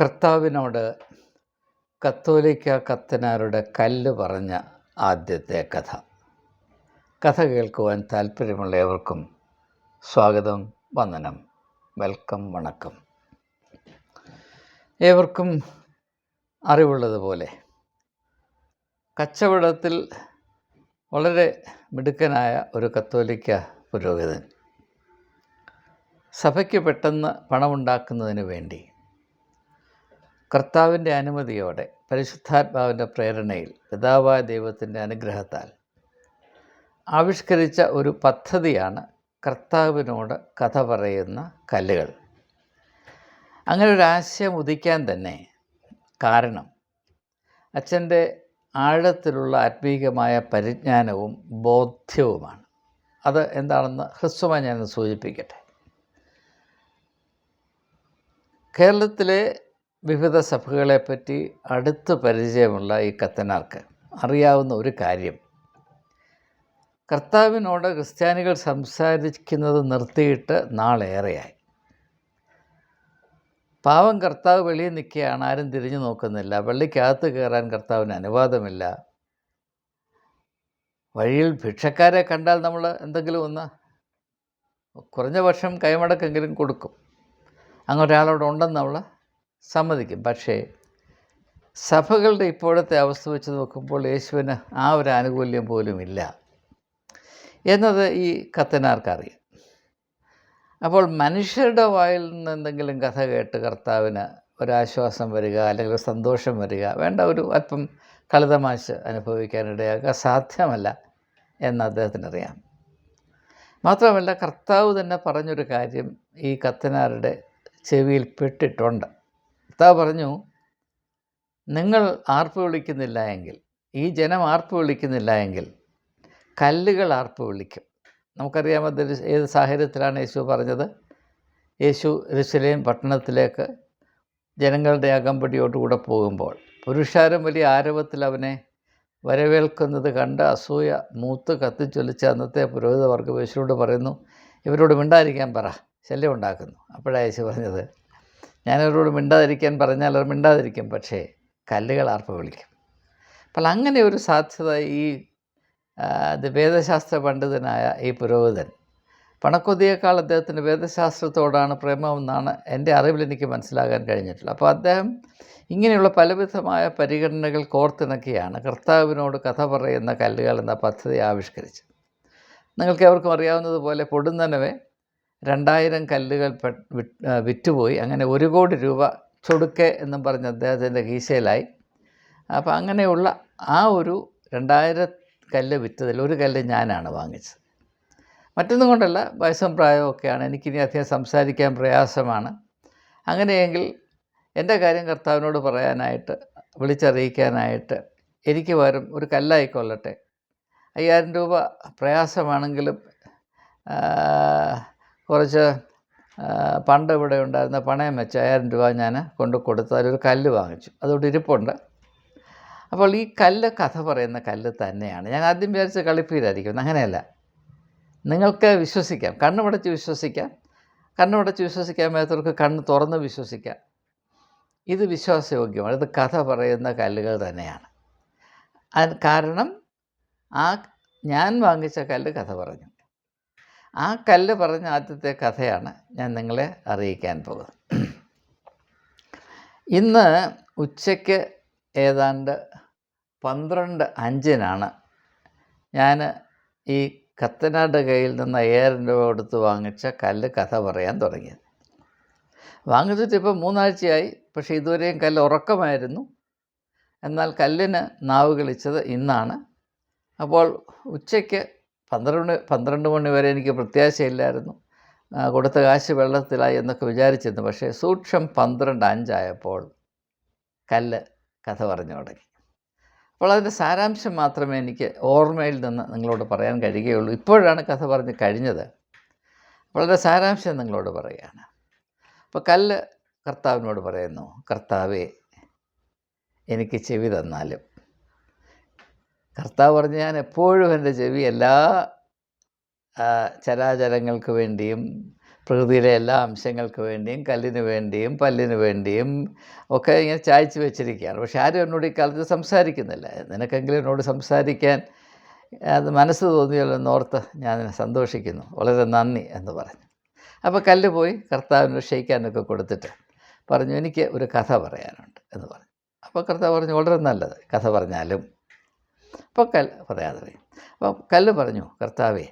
കർത്താവിനോട് കത്തോലിക്ക കത്തനാരുടെ കല്ല് പറഞ്ഞ ആദ്യത്തെ കഥ. കഥ കേൾക്കുവാൻ താല്പര്യമുള്ള ഏവർക്കും സ്വാഗതം വന്ദനം വെൽക്കം വണക്കം. ഏവർക്കും അറിവുള്ളതുപോലെ കച്ചവടത്തിൽ വളരെ മിടുക്കനായ ഒരു കത്തോലിക്ക പുരോഹിതൻ സഭയ്ക്ക് പെട്ടെന്ന് പണമുണ്ടാക്കുന്നതിന് വേണ്ടി കർത്താവിന്റെ അനുമതിയോടെ പരിശുദ്ധാത്മാവിന്റെ പ്രേരണയിൽ പിതാവായ ദൈവത്തിന്റെ അനുഗ്രഹത്താൽ ആവിഷ്കരിച്ച ഒരു പദ്ധതിയാണ് കർത്താവിനോട് കഥ പറയുന്ന കല്ലുകൾ. അങ്ങനെ ഒരു ആശയം ഉദിക്കാൻ തന്നെ കാരണം അച്ഛന്റെ ആഴത്തിലുള്ള ആത്മീകമായ പരിജ്ഞാനവും ബോധ്യവുമാണ്. അത് എന്താണെന്ന് ഹ്രസ്വമായി ഞാൻ സൂചിപ്പിക്കട്ടെ. കേരളത്തിലെ വിവിധ സഭകളെപ്പറ്റി അടുത്ത് പരിചയമുള്ള ഈ കത്തനാർക്ക് അറിയാവുന്ന ഒരു കാര്യം. കർത്താവിനോട് ക്രിസ്ത്യാനികൾ സംസാരിക്കുന്നത് നിർത്തിയിട്ട് നാളേറെയായി. പാവം കർത്താവ് വെളിയിൽ നിൽക്കുകയാണ് ആരും തിരിഞ്ഞു നോക്കുന്നില്ല. പള്ളിക്കകത്ത് കയറാൻ കർത്താവിന് അനുവാദമില്ല. വഴിയിൽ ഭിക്ഷക്കാരെ കണ്ടാൽ നമ്മൾ എന്തെങ്കിലും ഒന്ന് കുറഞ്ഞ വർഷം കൈമടക്കെങ്കിലും കൊടുക്കും. അങ്ങൊരാളോട് ഉണ്ടെന്ന് നമ്മൾ സമ്മതിക്കും. പക്ഷേ സഭകളുടെ ഇപ്പോഴത്തെ അവസ്ഥ വെച്ച് നോക്കുമ്പോൾ യേശുവിന് ആ ഒരു ആനുകൂല്യം പോലും ഇല്ല. എന്നത് ഈ കത്തനാർക്കറിയാം അപ്പോൾ മനുഷ്യരുടെ വായിൽ നിന്ന് എന്തെങ്കിലും കഥ കേട്ട് കർത്താവിന് ഒരാശ്വാസം വരിക അല്ലെങ്കിൽ സന്തോഷം വരിക വേണ്ട ഒരു അല്പം കളിതമാശ് അനുഭവിക്കാനിടയാക്കുക സാധ്യമല്ല എന്ന് അദ്ദേഹത്തിനറിയാം. മാത്രമല്ല കർത്താവ് തന്നെ പറഞ്ഞൊരു കാര്യം ഈ കത്തനാരുടെ ചെവിയിൽ പെട്ടിട്ടുണ്ട്. കർത്താവ് പറഞ്ഞു നിങ്ങൾ ആർപ്പ് വിളിക്കുന്നില്ല എങ്കിൽ ഈ ജനം ആർപ്പ് വിളിക്കുന്നില്ല എങ്കിൽ കല്ലുകൾ ആർപ്പ് വിളിക്കും. നമുക്കറിയാം അത് ഏത് സാഹചര്യത്തിലാണ് യേശു പറഞ്ഞത്? യേശു ഋഷലേം പട്ടണത്തിലേക്ക് ജനങ്ങളുടെ അകമ്പടിയോടുകൂടെ പോകുമ്പോൾ പുരുഷാരം വലിയ ആരവത്തിൽ അവനെ വരവേൽക്കുന്നത് കണ്ട് അസൂയ മൂത്ത് കത്തിച്ചൊലിച്ച അന്നത്തെ പുരോഹിതവർഗം യേശുവോട് പറയുന്നു ഇവരോട് മിണ്ടായിരിക്കാൻ പറ ശല്യം ഉണ്ടാക്കുന്നു. അപ്പോഴാണ് യേശു പറഞ്ഞത് ഞാനവരോട് മിണ്ടാതിരിക്കാൻ പറഞ്ഞാൽ അവർ മിണ്ടാതിരിക്കും പക്ഷേ കല്ലുകൾ ആർപ്പ് വിളിക്കും. അപ്പോൾ അങ്ങനെ ഒരു സാധ്യത ഈ വേദശാസ്ത്ര പണ്ഡിതനായ ഈ പുരോഹിതൻ. പണക്കൊതിയേക്കാൾ അദ്ദേഹത്തിന്റെ വേദശാസ്ത്രത്തോടാണ് പ്രേമമെന്നാണ് എന്റെ അറിവിൽ എനിക്ക് മനസ്സിലാകാൻ കഴിഞ്ഞിട്ടുള്ളത്. അപ്പോൾ അദ്ദേഹം ഇങ്ങനെയുള്ള പലവിധമായ പരിഗണനകൾ കോർത്തിണക്കിയാണ് കർത്താവിനോട് കഥ പറയുന്ന കല്ലുകൾ എന്ന പദ്ധതി ആവിഷ്കരിച്ചത്. നിങ്ങൾക്ക് എവർക്കും അറിയാവുന്നതുപോലെ പൊടുന്നനവെ രണ്ടായിരം കല്ലുകൾ വിറ്റുപോയി. അങ്ങനെ ഒരു കോടി രൂപ ചൊടുക്കെ എന്നും പറഞ്ഞ് അദ്ദേഹത്തിന്റെ കീശയിലായി. അപ്പോൾ അങ്ങനെയുള്ള ആ ഒരു രണ്ടായിരം കല്ല് വിറ്റതിൽ ഒരു കല്ല് ഞാനാണ് വാങ്ങിച്ചത്. മറ്റൊന്നും കൊണ്ടല്ല വയസ്സും പ്രായമൊക്കെയാണ് എനിക്കിനി അധികം സംസാരിക്കാൻ പ്രയാസമാണ്. അങ്ങനെയെങ്കിൽ എന്റെ കാര്യം കർത്താവിനോട് പറയാനായിട്ട് വിളിച്ചറിയിക്കാനായിട്ട് എനിക്ക് വരും ഒരു കല്ലായിക്കൊള്ളട്ടെ അയ്യായിരം രൂപ പ്രയാസമാണെങ്കിലും കുറച്ച് പണ്ട് ഇവിടെ ഉണ്ടായിരുന്ന പണയം വെച്ച് അയ്യായിരം രൂപ ഞാൻ കൊണ്ട് കൊടുത്ത് അതിലൊരു കല്ല് വാങ്ങിച്ചു. അതുകൊണ്ട് ഇരിപ്പുണ്ട്. അപ്പോൾ ഈ കല്ല് കഥ പറയുന്ന കല്ല് തന്നെയാണ്. ഞാൻ ആദ്യം വിചാരിച്ച കളിപ്പീരായിരിക്കും. അങ്ങനെയല്ല. നിങ്ങൾക്ക് വിശ്വസിക്കാം. കണ്ണുമടച്ച് വിശ്വസിക്കാം. കണ്ണുമടച്ച് വിശ്വസിക്കാൻ മേത്തവർക്ക് കണ്ണ് തുറന്ന് വിശ്വസിക്കാം. ഇത് വിശ്വാസയോഗ്യമാണ്. ഇത് കഥ പറയുന്ന കല്ലുകൾ തന്നെയാണ്. കാരണം ആ ഞാൻ വാങ്ങിച്ച കല്ല് കഥ പറഞ്ഞു. ആ കല്ല് പറഞ്ഞ ആദ്യത്തെ കഥയാണ് ഞാൻ നിങ്ങളെ അറിയിക്കാൻ പോകുന്നത്. ഇന്ന് ഉച്ചയ്ക്ക് ഏതാണ്ട് പന്ത്രണ്ട് അഞ്ചിനാണ് ഞാൻ ഈ കത്തനാട് കയ്യിൽ നിന്ന് അയ്യായിരം രൂപ കൊടുത്ത് വാങ്ങിച്ച കല്ല് കഥ പറയാൻ തുടങ്ങിയത്. വാങ്ങിച്ചിട്ട് ഇപ്പോൾ മൂന്നാഴ്ചയായി പക്ഷേ ഇതുവരെയും കല്ല് ഉറക്കമായിരുന്നു. എന്നാൽ കല്ലിന് നാവ് കളിച്ചത് ഇന്നാണ്. അപ്പോൾ ഉച്ചയ്ക്ക് പന്ത്രണ്ട് പന്ത്രണ്ട് മണി വരെ എനിക്ക് പ്രത്യാശയില്ലായിരുന്നു. കൊടുത്ത കാശ് വെള്ളത്തിലായി എന്നൊക്കെ വിചാരിച്ചിരുന്നു. പക്ഷേ സൂക്ഷം പന്ത്രണ്ട് അഞ്ചായപ്പോൾ കല്ല് കഥ പറഞ്ഞു തുടങ്ങി. അപ്പോൾ അതിന്റെ സാരാംശം മാത്രമേ എനിക്ക് ഓർമ്മയിൽ നിന്ന് നിങ്ങളോട് പറയാൻ കഴിയുകയുള്ളൂ. ഇപ്പോഴാണ് കഥ പറഞ്ഞ് കഴിഞ്ഞത്. അതിന്റെ സാരാംശം നിങ്ങളോട് പറയുകയാണ്. അപ്പോൾ കല്ല് കർത്താവിനോട് പറയുന്നു കർത്താവേ എനിക്ക് ചെവി തന്നാലും കർത്താവ് പറഞ്ഞ് ഞാൻ എപ്പോഴും എന്റെ ചെവി എല്ലാ ചരാചരങ്ങൾക്ക് വേണ്ടിയും പ്രകൃതിയിലെ എല്ലാ അംശങ്ങൾക്ക് വേണ്ടിയും കല്ലിന് വേണ്ടിയും പല്ലിന് വേണ്ടിയും ഒക്കെ ഇങ്ങനെ ചായച്ച് വെച്ചിരിക്കുകയാണ്. പക്ഷെ ആരും എന്നോട് ഈ കാലത്ത് സംസാരിക്കുന്നില്ല. നിനക്കെങ്കിലും എന്നോട് സംസാരിക്കാൻ അത് മനസ്സ് തോന്നിയല്ലോ എന്നോർത്ത് ഞാൻ സന്തോഷിക്കുന്നു. വളരെ നന്ദി എന്ന് പറഞ്ഞു. അപ്പോൾ കല്ല് പോയി കർത്താവിന് ക്ഷയിക്കാനൊക്കെ കൊടുത്തിട്ട് പറഞ്ഞു എനിക്ക് ഒരു കഥ പറയാനുണ്ട് എന്ന് പറഞ്ഞു. അപ്പോൾ കർത്താവ് പറഞ്ഞു വളരെ നല്ലത് കഥ പറഞ്ഞാലും അപ്പോൾ കല്ല് പറയാതെ പോയി. അപ്പോൾ കല്ല് പറഞ്ഞു കർത്താവേ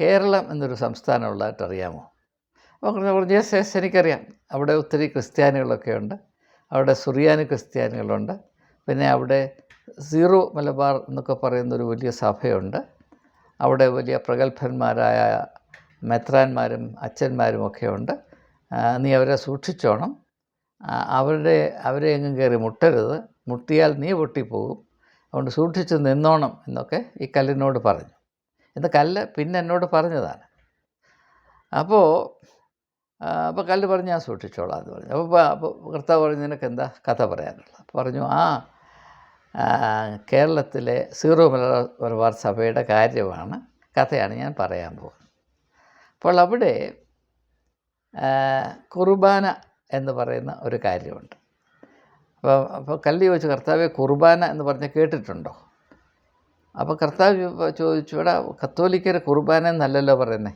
കേരളം എന്നൊരു സംസ്ഥാനമുള്ളതായിട്ട് അറിയാമോ? അപ്പോൾ കർത്താവ് പറഞ്ഞു യെസ് യെസ് എനിക്കറിയാം. അവിടെ ഒത്തിരി ക്രിസ്ത്യാനികളൊക്കെ ഉണ്ട്. അവിടെ സുറിയാനി ക്രിസ്ത്യാനികളുണ്ട്. പിന്നെ അവിടെ സീറോ മലബാർ എന്നൊക്കെ പറയുന്ന ഒരു വലിയ സഭയുണ്ട്. അവിടെ വലിയ പ്രഗത്ഭന്മാരായ മെത്രാന്മാരും അച്ഛന്മാരും ഒക്കെ ഉണ്ട്. നീ അവരെ സൂക്ഷിച്ചോണം. അവരുടെ അവരെ എങ്ങും കയറി മുട്ടരുത്. മുട്ടിയാൽ നീ പൊട്ടിപ്പോകും. അതുകൊണ്ട് സൂക്ഷിച്ച് നിന്നോണം എന്നൊക്കെ ഈ കല്ലിനോട് പറഞ്ഞു. എന്ന് കല്ല് പിന്നെ എന്നോട് പറഞ്ഞതാണ്. അപ്പോൾ അപ്പോൾ കല്ല് പറഞ്ഞ് ഞാൻ സൂക്ഷിച്ചോളാം എന്ന് പറഞ്ഞു. അപ്പോൾ അപ്പോൾ കർത്താവ് പറഞ്ഞു നിനക്ക് എന്താ കഥ പറയാനുള്ളത്? പറഞ്ഞു ആ കേരളത്തിലെ സീറോ മലബാർ സഭയുടെ കാര്യമാണ് കഥയാണ് ഞാൻ പറയാൻ പോകുന്നത്. അപ്പോൾ അവിടെ കുർബാന എന്ന് പറയുന്ന ഒരു കാര്യമുണ്ട്. അപ്പോൾ അപ്പോൾ കല്ല് ചോദിച്ചു കർത്താവെ കുർബാന എന്ന് പറഞ്ഞ് കേട്ടിട്ടുണ്ടോ? അപ്പോൾ കർത്താവ് ചോദിച്ചു ഇവിടെ കത്തോലിക്കരെ കുർബാന എന്നല്ലല്ലോ പറയുന്നത്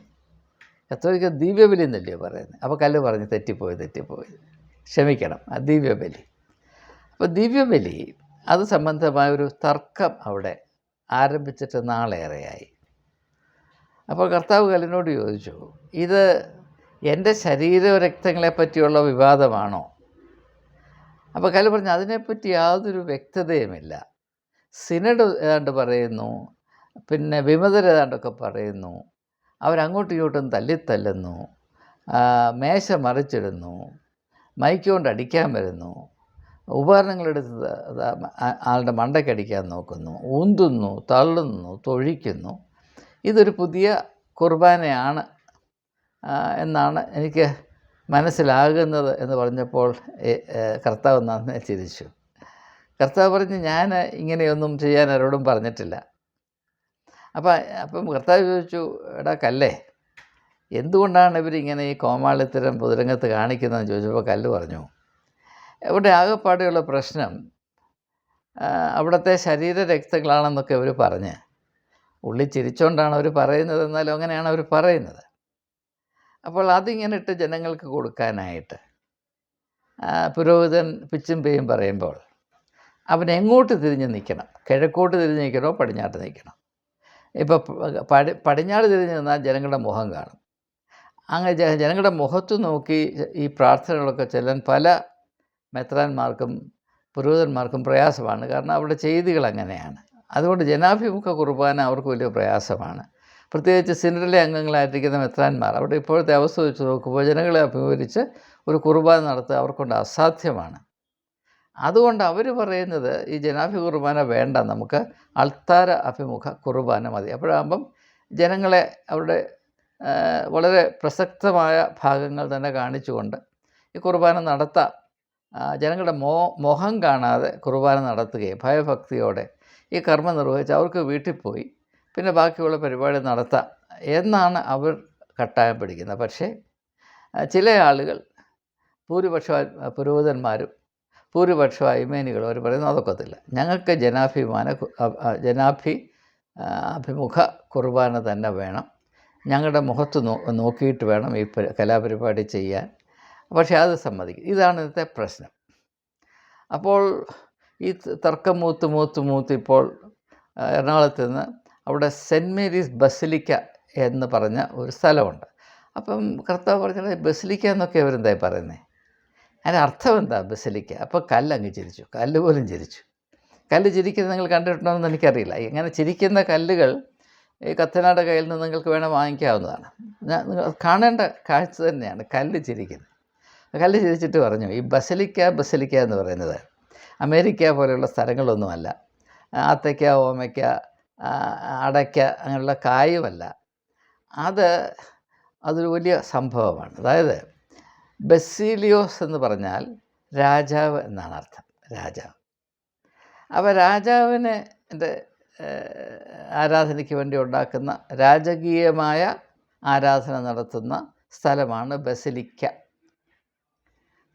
കത്തോലിക്ക ദിവ്യബലി എന്നല്ലയോ പറയുന്നത് അപ്പോൾ കല്ല് പറഞ്ഞ് തെറ്റിപ്പോയി തെറ്റിപ്പോയി. ക്ഷമിക്കണം. ആ ദിവ്യബലി. അപ്പോൾ ദിവ്യബലി അത് സംബന്ധമായ ഒരു തർക്കം അവിടെ ആരംഭിച്ചിട്ട് നാളേറെയായി. അപ്പോൾ കർത്താവ് കല്ലിനോട് ചോദിച്ചു ഇത് എന്റെ ശരീരരക്തങ്ങളെ പറ്റിയുള്ള വിവാദമാണോ? അപ്പോൾ കല പറഞ്ഞു അതിനെപ്പറ്റി യാതൊരു വ്യക്തതയുമില്ല. സിനഡ് ഏതാണ്ട് പറയുന്നു പിന്നെ വിമതർ ഏതാണ്ടൊക്കെ പറയുന്നു അവരങ്ങോട്ടും ഇങ്ങോട്ടും തല്ലിത്തല്ലുന്നു മേശ മറിച്ചിടുന്നു മൈക്ക് കൊണ്ട് അടിക്കാൻ വരുന്നു ഉപകരണങ്ങളെടുത്ത് ആളുടെ മണ്ടയ്ക്കടിക്കാൻ നോക്കുന്നു ഊന്തുന്നു തള്ളുന്നു തൊഴിക്കുന്നു. ഇതൊരു പുതിയ കുർബാനയാണ് എന്നാണ് എനിക്ക് മനസ്സിലാകുന്നത് എന്ന് പറഞ്ഞപ്പോൾ കർത്താവ് നന്നേ ചിരിച്ചു. കർത്താവ് പറഞ്ഞ് ഞാൻ ഇങ്ങനെയൊന്നും ചെയ്യാൻ ആരോടും പറഞ്ഞിട്ടില്ല. അപ്പം അപ്പം കർത്താവ് ചോദിച്ചു എടാ കല്ലേ എന്തുകൊണ്ടാണ് ഇവരിങ്ങനെ ഈ കോമാളിത്തരം പൊതുരംഗത്ത് കാണിക്കുന്നതെന്ന് ചോദിച്ചപ്പോൾ കല്ല് പറഞ്ഞു. ഇവിടെ ആകെപ്പാടെയുള്ള പ്രശ്നം അവിടുത്തെ ശരീര രക്തങ്ങളാണെന്നൊക്കെ അവർ പറഞ്ഞ്. ഉള്ളി ചിരിച്ചുകൊണ്ടാണ് അവർ പറയുന്നത് എന്നാലും അങ്ങനെയാണ് അവർ പറയുന്നത്. അപ്പോൾ അതിങ്ങനെ ഇട്ട് ജനങ്ങൾക്ക് കൊടുക്കാനായിട്ട് പുരോഹിതൻ പിച്ചും പേയും പറയുമ്പോൾ അവൻ എങ്ങോട്ട് തിരിഞ്ഞ് നിൽക്കണം? കിഴക്കോട്ട് തിരിഞ്ഞ് നിൽക്കണോ? പടിഞ്ഞാട്ട് നിൽക്കണം? ഇപ്പോൾ പടി പടിഞ്ഞാട് തിരിഞ്ഞ് നിന്നാൽ ജനങ്ങളുടെ മുഖം കാണും. അങ്ങനെ ജനങ്ങളുടെ മുഖത്ത് നോക്കി ഈ പ്രാർത്ഥനകളൊക്കെ ചെല്ലാൻ പല മെത്രാന്മാർക്കും പുരോഹിതന്മാർക്കും പ്രയാസമാണ്. കാരണം അവരുടെ ചെയ്തികൾ അങ്ങനെയാണ്. അതുകൊണ്ട് ജനാഭിമുഖ കുർബാന അവർക്ക് വലിയ പ്രയാസമാണ്. പ്രത്യേകിച്ച് സിനഡിലെ അംഗങ്ങളായിരിക്കുന്ന മെത്രാന്മാർ അവിടെ ഇപ്പോഴത്തെ അവസ്ഥ വെച്ച് നോക്കുമ്പോൾ ജനങ്ങളെ അഭിമുഖീകരിച്ച് ഒരു കുർബാന നടത്തുക അവർക്കൊണ്ട് അസാധ്യമാണ്. അതുകൊണ്ട് അവർ പറയുന്നത് ഈ ജനാഭി കുർബാന വേണ്ട നമുക്ക് അൾത്താര അഭിമുഖ കുർബാന മതി. അപ്പോഴാകുമ്പം ജനങ്ങളെ അവരുടെ വളരെ പ്രസക്തമായ ഭാഗങ്ങൾ തന്നെ കാണിച്ചുകൊണ്ട് ഈ കുർബാന നടത്താം. ജനങ്ങളുടെ മോ മുഖം കാണാതെ കുർബാന നടത്തുകയും ഭയഭക്തിയോടെ ഈ കർമ്മം നിർവഹിച്ച് അവർക്ക് വീട്ടിൽ പോയി പിന്നെ ബാക്കിയുള്ള പരിപാടി നടത്താം എന്നാണ് അവർ കട്ടായം പിടിക്കുന്നത്. പക്ഷേ ചില ആളുകൾ ഭൂരിപക്ഷ പുരോഹിതന്മാരും ഭൂരിപക്ഷ അഭിമാനികളും അവർ പറയുന്നത് അതൊക്കത്തില്ല. ഞങ്ങൾക്ക് ജനാഭിമാന ജനാഭി അഭിമുഖ കുർബാന തന്നെ വേണം. ഞങ്ങളുടെ മുഖത്ത് നോക്കിയിട്ട് വേണം ഈ കലാപരിപാടി ചെയ്യാൻ. പക്ഷേ അത് സമ്മതിക്കും. ഇതാണ് ഇന്നത്തെ പ്രശ്നം. അപ്പോൾ ഈ തർക്കം മൂത്ത് മൂത്ത് മൂത്ത് ഇപ്പോൾ എറണാകുളത്ത് നിന്ന് അവിടെ സെന്റ് മേരീസ് ബസിലിക്ക എന്ന് പറഞ്ഞ ഒരു സ്ഥലമുണ്ട്. അപ്പം കർത്താവ് പറഞ്ഞത് ബസിലിക്ക എന്നൊക്കെ അവരെന്തായി പറയുന്നത് അതിന്റെ അർത്ഥം എന്താ ബസിലിക്ക? അപ്പോൾ കല്ല് അങ്ങ് ചിരിച്ചു. കല്ല് പോലും ചിരിച്ചു. കല്ല് ചിരിക്കുന്നത് നിങ്ങൾ കണ്ടിട്ടുണ്ടോ എന്ന് എനിക്കറിയില്ല. ഇങ്ങനെ ചിരിക്കുന്ന കല്ലുകൾ ഈ കത്തനാട് കയ്യിൽ നിന്ന് നിങ്ങൾക്ക് വേണം വാങ്ങിക്കാവുന്നതാണ്. ഞാൻ കാണേണ്ട കാഴ്ച തന്നെയാണ് കല്ല് ചിരിക്കുന്നത്. കല്ല് ചിരിച്ചിട്ട് പറഞ്ഞു ഈ ബസലിക്ക ബസലിക്ക എന്ന് പറയുന്നത് അമേരിക്ക പോലെയുള്ള സ്ഥലങ്ങളൊന്നുമല്ല. ആത്തയ്ക്ക ഓമയ്ക്ക അടയ്ക്ക അങ്ങനെയുള്ള കായുമല്ല. അത് അതൊരു വലിയ സംഭവമാണ്. അതായത് ബസീലിയോസ് എന്ന് പറഞ്ഞാൽ രാജാവ് എന്നാണ് അർത്ഥം. രാജാവ്. അപ്പോൾ രാജാവിന് എന്റെ ആരാധനയ്ക്ക് വേണ്ടി ഉണ്ടാക്കുന്ന രാജകീയമായ ആരാധന നടത്തുന്ന സ്ഥലമാണ് ബസലിക്ക.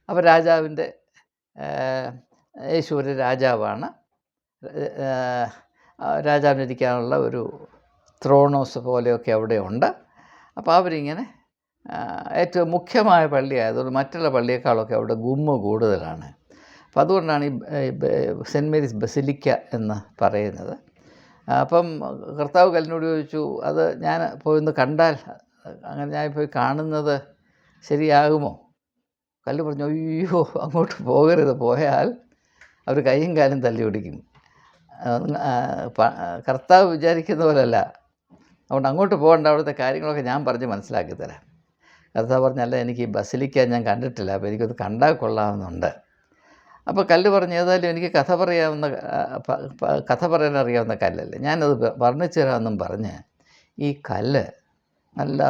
അപ്പോൾ രാജാവിന്റെ യേശു രാജാവാണ്. രാജാവിനിരിക്കാനുള്ള ഒരു ത്രോണോസ് പോലെയൊക്കെ അവിടെ ഉണ്ട്. അപ്പോൾ അവരിങ്ങനെ ഏറ്റവും മുഖ്യമായ പള്ളി ആയതുകൊണ്ട് മറ്റുള്ള പള്ളിയേക്കാളൊക്കെ അവിടെ ഗുമ്മ കൂടുതലാണ്. അപ്പോൾ അതുകൊണ്ടാണ് ഈ സെന്റ് മേരീസ് ബസിലിക്ക എന്ന് പറയുന്നത്. അപ്പം കർത്താവ് കല്ലിനോട് ചോദിച്ചു അത് ഞാൻ പോയി ഒന്ന് കണ്ടാൽ അങ്ങനെ ഞാൻ പോയി കാണുന്നത് ശരിയാകുമോ? കല്ല് പറഞ്ഞു അയ്യോ അങ്ങോട്ട് പോകരുത്. പോയാൽ അവർ കൈയും കാലും തല്ലി പിടിക്കും കർത്താവ് വിചാരിക്കുന്ന പോലല്ല. അതുകൊണ്ട് അങ്ങോട്ട് പോകേണ്ട അവിടുത്തെ കാര്യങ്ങളൊക്കെ ഞാൻ പറഞ്ഞ് മനസ്സിലാക്കി തരാം. കർത്താവ് പറഞ്ഞല്ല എനിക്ക് ഈ ബസിലിക്ക ഞാൻ കണ്ടിട്ടില്ല അപ്പോൾ എനിക്കത് കണ്ടാൽ കൊള്ളാമെന്നുണ്ട്. അപ്പോൾ കല്ല് പറഞ്ഞ് ഏതായാലും എനിക്ക് കഥ പറയാവുന്ന കഥ പറയാൻ അറിയാവുന്ന കല്ലല്ലേ? ഞാനത് വർണിച്ചു തരാമെന്നും പറഞ്ഞ് ഈ കല്ല് നല്ല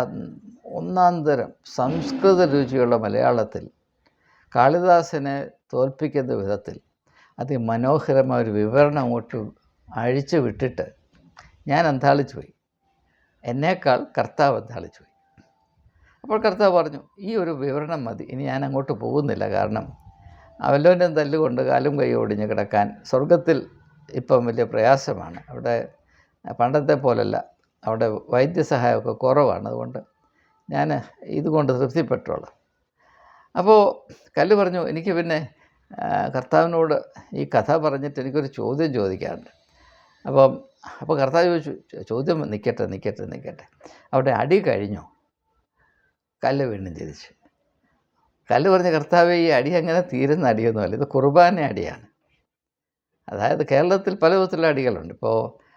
ഒന്നാം തരം സംസ്കൃത രുചിയുള്ള മലയാളത്തിൽ കാളിദാസനെ തോൽപ്പിക്കുന്ന വിധത്തിൽ അതിമനോഹരമായ ഒരു വിവരണം അങ്ങോട്ട് അഴിച്ചു വിട്ടിട്ട് ഞാൻ അന്താളിച്ചു പോയി. എന്നേക്കാൾ കർത്താവ് അന്താളിച്ചു പോയി. അപ്പോൾ കർത്താവ് പറഞ്ഞു ഈ ഒരു വിവരണം മതി. ഇനി ഞാൻ അങ്ങോട്ട് പോകുന്നില്ല. കാരണം അവലോന്റെ തല്ലുകൊണ്ട് കാലും കൈ ഒടിഞ്ഞ് കിടക്കാൻ സ്വർഗത്തിൽ ഇപ്പം വലിയ പ്രയാസമാണ്. അവിടെ പണ്ടത്തെ പോലല്ല. അവിടെ വൈദ്യസഹായമൊക്കെ കുറവാണ്. അതുകൊണ്ട് ഞാൻ ഇതുകൊണ്ട് തൃപ്തിപ്പെട്ടോളാം. അപ്പോൾ കല്ല് പറഞ്ഞു എനിക്ക് പിന്നെ കർത്താവിനോട് ഈ കഥ പറഞ്ഞിട്ട് എനിക്കൊരു ചോദ്യം ചോദിക്കാറുണ്ട് അപ്പം അപ്പോൾ കർത്താവ് ചോദിച്ചു ചോദ്യം നിൽക്കട്ടെ നിൽക്കട്ടെ നിൽക്കട്ടെ അവിടെ അടി കഴിഞ്ഞോ. കല്ല് വീണ്ടും തിരിച്ചു കല്ല് പറഞ്ഞ കർത്താവ് ഈ അടി അങ്ങനെ തീരുന്ന അടിയൊന്നുമല്ല. ഇത് കുർബാന അടിയാണ്. അതായത് കേരളത്തിൽ പല വിധത്തിലുള്ള അടികളുണ്ട്. ഇപ്പോൾ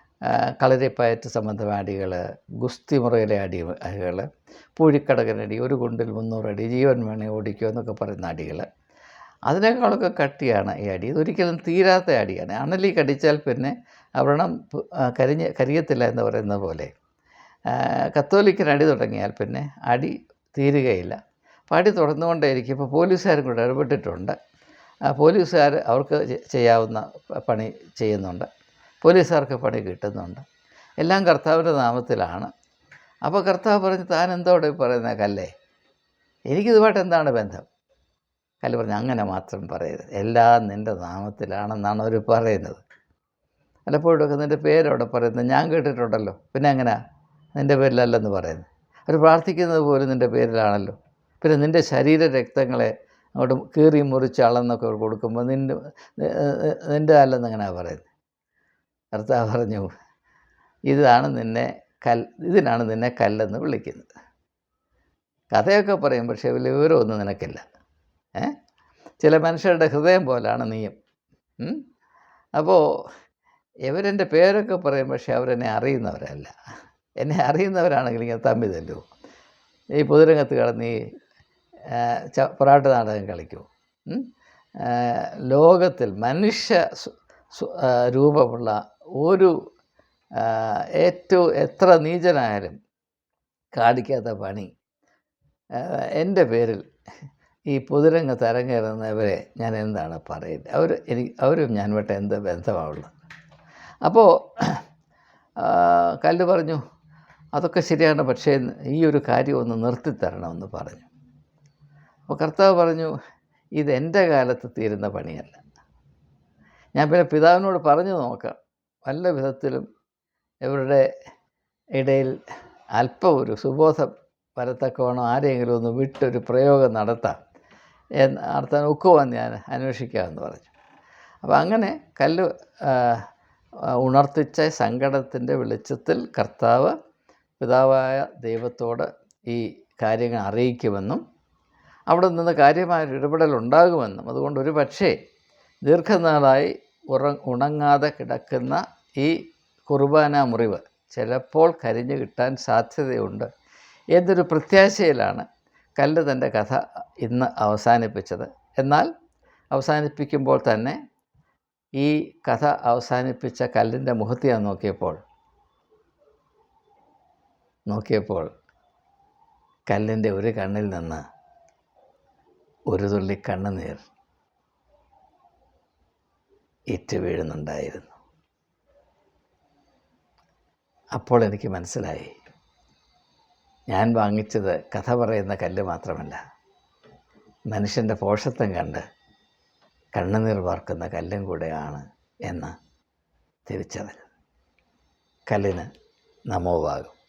കളരിപ്പയറ്റ് സംബന്ധമായ അടികൾ ഗുസ്തി മുറയിലെ അടി അടികൾ പൂഴിക്കടകനടി ഒരു കുണ്ടിൽ മുന്നൂറടി ജീവൻ വേണേ ഓടിക്കുക എന്നൊക്കെ പറയുന്ന അടികൾ. അതിനേക്കാളൊക്കെ കട്ടിയാണ് ഈ അടി. ഇതൊരിക്കലും തീരാത്ത അടിയാണ്. അണലി കടിച്ചാൽ പിന്നെ അവരണം പ്- കരിഞ്ഞ് കരിയത്തില്ല എന്ന് പറയുന്ന പോലെ. കത്തോലിക്കൻ അടി തുടങ്ങിയാൽ പിന്നെ അടി തീരുകയില്ല. അപ്പോൾ അടി തുടർന്നുകൊണ്ടേയിരിക്കും ഇപ്പോൾ പോലീസുകാരും കൂടെ ഇടപെട്ടിട്ടുണ്ട്. പോലീസുകാർ അവർക്ക് ചെയ്യാവുന്ന പണി ചെയ്യുന്നുണ്ട്. പോലീസുകാർക്ക് പണി കിട്ടുന്നുണ്ട്. എല്ലാം കർത്താവിന്റെ നാമത്തിലാണ്. അപ്പോൾ കർത്താവ് പറഞ്ഞ് താൻ എന്തോടെ പറയുന്ന കല്ലേ? എനിക്കിതുമായിട്ട് എന്താണ് ബന്ധം? കല്ല് പറഞ്ഞു അങ്ങനെ മാത്രം പറയരുത്. എല്ലാം നിന്റെ നാമത്തിലാണെന്നാണ് അവർ പറയുന്നത്. പലപ്പോഴൊക്കെ നിന്റെ പേരവിടെ പറയുന്നത് ഞാൻ കേട്ടിട്ടുണ്ടല്ലോ. പിന്നെ എങ്ങനെയാ നിന്റെ പേരിലല്ലെന്ന് പറയുന്നത്. അവർ പ്രാർത്ഥിക്കുന്നത് പോലും നിന്റെ പേരിലാണല്ലോ. പിന്നെ നിന്റെ ശരീര രക്തങ്ങളെ അങ്ങോട്ട് കീറി മുറിച്ച് അളന്നൊക്കെ കൊടുക്കുമ്പോൾ നിന്റെ നിന്റെ അല്ലെന്ന് എങ്ങനെയാണ് പറയുന്നത്? കർത്താവ് പറഞ്ഞു ഇതാണ് നിന്നെ കൽ ഇതിനാണ് നിന്നെ കല്ലെന്ന് വിളിക്കുന്നത്. കഥയൊക്കെ പറയും പക്ഷേ വലിയ വിവരമൊന്നും നിനക്കില്ല. ചില മനുഷ്യരുടെ ഹൃദയം പോലാണ് നീയും. അപ്പോൾ ഇവരെന്റെ പേരൊക്കെ പറയും പക്ഷേ അവരെന്നെ അറിയുന്നവരല്ല. എന്നെ അറിയുന്നവരാണെങ്കിൽ ഇങ്ങനെ തമ്മി തല്ലൂ ഈ പൊതുരംഗത്ത് കടന്ന് ഈ ച പൊറാട്ട് നാടകം കളിക്കൂ ലോകത്തിൽ മനുഷ്യ രൂപമുള്ള ഒരു ഏറ്റവും എത്ര നീചനായാലും കാണിക്കാത്ത പണി. എന്റെ പേരിൽ ഈ പൊതുരംഗത്ത് അരങ്ങേറുന്നവരെ ഞാൻ എന്താണ് പറയുന്നത്? അവർ എനിക്ക് അവരും ഞാനുമായിട്ട് എന്ത് ബന്ധമാവുള്ളത് അപ്പോൾ കല്ല് പറഞ്ഞു അതൊക്കെ ശരിയാണ് പക്ഷേ ഈ ഒരു കാര്യം ഒന്ന് നിർത്തിത്തരണമെന്ന് പറഞ്ഞു. അപ്പോൾ കർത്താവ് പറഞ്ഞു ഇത് എന്റെ കാലത്ത് തീരുന്ന പണിയല്ല. ഞാൻ പിന്നെ പിതാവിനോട് പറഞ്ഞു നോക്കാം. വല്ല വിധത്തിലും ഇവരുടെ ഇടയിൽ അല്പം ഒരു സുബോധം വരത്തക്കവണ്ണം ആരെങ്കിലും ഒന്ന് വിട്ടൊരു പ്രയോഗം നടത്താം. എന്ന് നടത്താൻ ഒക്കുവാന്ന് ഞാൻ അന്വേഷിക്കാമെന്ന് പറഞ്ഞു. അപ്പോൾ അങ്ങനെ കല്ല് ഉണർത്തിച്ച സങ്കടത്തിന്റെ വെളിച്ചത്തിൽ കർത്താവ് പിതാവായ ദൈവത്തോട് ഈ കാര്യങ്ങൾ അറിയിക്കുമെന്നും അവിടെ നിന്ന് കാര്യമായൊരു ഇടപെടൽ ഉണ്ടാകുമെന്നും. അതുകൊണ്ട് ഒരു പക്ഷേ ദീർഘനാളായി ഉറ ഉണങ്ങാതെ കിടക്കുന്ന ഈ കുർബാന മുറിവ് ചിലപ്പോൾ കരിഞ്ഞു കിട്ടാൻ സാധ്യതയുണ്ട്. എന്നൊരു പ്രത്യാശയിലാണ് കല്ല് തന്റെ കഥ ഇന്ന് അവസാനിപ്പിച്ചത്. എന്നാൽ അവസാനിപ്പിക്കുമ്പോൾ തന്നെ ഈ കഥ അവസാനിപ്പിച്ച കല്ലിന്റെ മുഖത്ത് ഞാൻ നോക്കിയപ്പോൾ നോക്കിയപ്പോൾ കല്ലിന്റെ ഒരു കണ്ണിൽ നിന്ന് ഒരു തുള്ളി കണ്ണുനീർ ഇറ്റ് വീഴുന്നുണ്ടായിരുന്നു. അപ്പോൾ എനിക്ക് മനസ്സിലായി ഞാൻ വാങ്ങിച്ചത് കഥ പറയുന്ന കല്ല് മാത്രമല്ല. മനുഷ്യന്റെ പോഷത്വം കണ്ട് കണ്ണുനീർ വാർക്കുന്ന കല്ലും കൂടെയാണ് എന്ന് തിരിച്ചറിഞ്ഞു കല്ലിന് നമോഭാഗം.